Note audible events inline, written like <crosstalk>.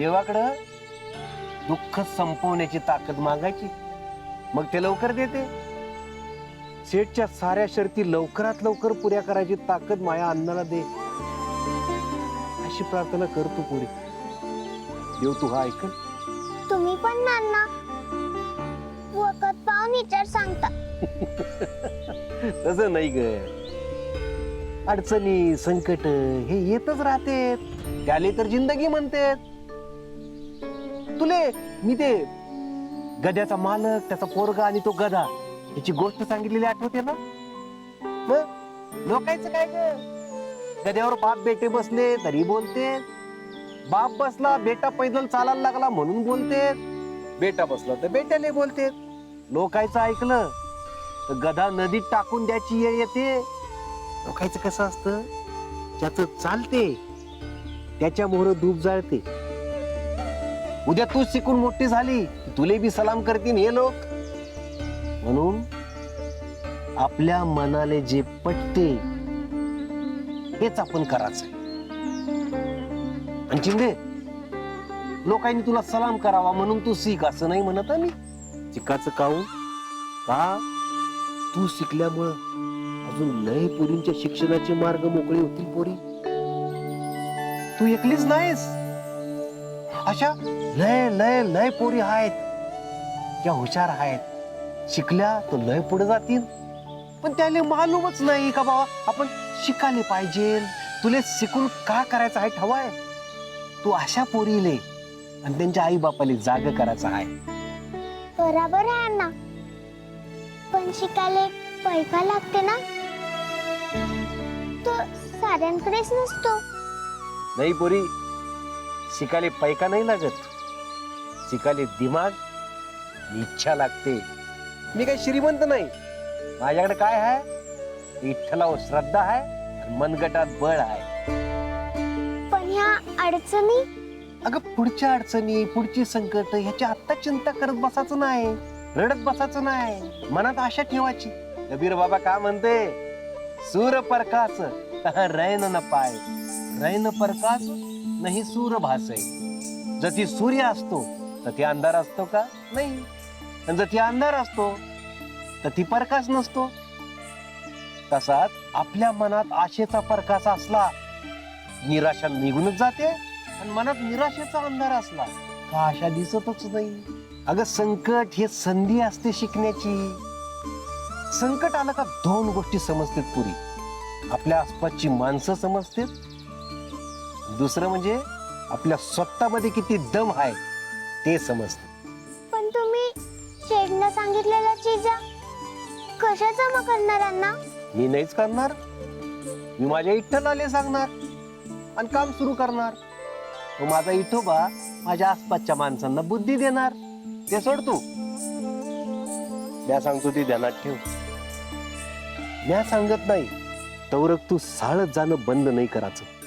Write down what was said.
देवाकडं दुःख संपवण्याची ताकद मागायची. मग ते लवकर देते. सेठच्या साऱ्या शर्ती लवकरात लवकर पुऱ्या करायची ताकद माया अन्नाला दे. अशी प्रार्थना कर तू पुरी देव तू हा ऐक तुम्ही पण नाना. वखत पाहून विचार सांगता. <laughs> तसं नाही ग. अडचणी संकट हे येतच राहते त्याले तर जिंदगी म्हणते तुले? मी ते गद्याचा मालक त्याचा पोरगा आणि तो गधा याची गोष्ट सांगितलेली आठवते ना? लोकायचं काय ग? गद्यावर बाप बेटे बसले तरी बोलते. बाप बसला बेटा पैदल चालायला लागला म्हणून बोलते. बेटा बसला तर बेट्याने बोलते. लोकायचं ऐकलं तर गधा नदीत टाकून द्यायची येते. लोकायचं कसं असतं? ज्याचं चालते त्याच्या मोहर धूप जाळते. उद्या तू शिकून मोठी झाली. तुले बी सलाम करतील हे लोक. म्हणून आपल्या मनाले जे पटते हेच आपण करायचं. आणि चिंदे लोकांनी तुला सलाम करावा म्हणून तू शिक असं नाही म्हणत मी. शिकाचं काहून? का? तू शिकल्यामुळं अजून लय पोरींच्या शिक्षणाचे मार्ग मोकळे होतील पोरी. तू एकलीच नाहीस. अशा लय लय लय पोरी आहेत. ज्या हुशार आहेत. शिकल्या तर लय पुढे जातील. पण त्याला मालूमच नाही का बाबा आपण शिकायला पाहिजे. तुले शिकून का करायचं आहे ठवाय? तू अशा पोरीले आणि त्यांच्या आई बापाले जाग करायचं आहे. बराबर आहे अण्णा. पण शिकायला पैसा लागते ना? तो साऱ्यांकडेच नसतो. नाही पोरी शिकाले पैका नाही लागत. शिकाले दिमाग इच्छा लागते. मी काही श्रीमंत नाही. माझ्याकडे काय आहे? विठ्ठलावर श्रद्धा आहे मनगटात बळ आहे. पण ह्या अडचणी? अगं पुढच्या अडचणी पुढची संकट ह्याची आत्ता चिंता करत बसायचं नाही. रडत बसायचं नाही. मनात आशा ठेवायची. कबीर बाबा का म्हणते? सूर परकास रैन न पाय. रैन परकास नाही सूर भासे. जती सूर्य असतो तर ती अंधार असतो का? नाही. आणि जती अंधार असतो तर ती प्रकाश नसतो. तसाच आपल्या मनात आशेचा प्रकाश असला निराशा निघूनच जाते आणि मनात निराशेचा अंधार असला का आशा दिसतच नाही? अगं संकट हे संधी असते शिकण्याची. संकट आलं का दोन गोष्टी समजतात पुरी. आपल्या आसपासची माणसं समजतात दुसरं म्हणजे आपल्या स्वतःमध्ये किती दम आहे ते समजते. पण तुम्ही शेडनं सांगितलेल्या चिजा कशा जमा करणार अण्णा? मी नाहीच करणार. मी माझ्या इठ्ठलाले सांगणार आणि काम सुरू करणार. तो माझा इठोबा माझ्या आसपासच्या माणसांना बुद्धी देणार. ते सोड तू. म्या सांगतो ती ध्यानात ठेव. म्या सांगत नाही तवरक तू साळत जाणं बंद नाही करायचं.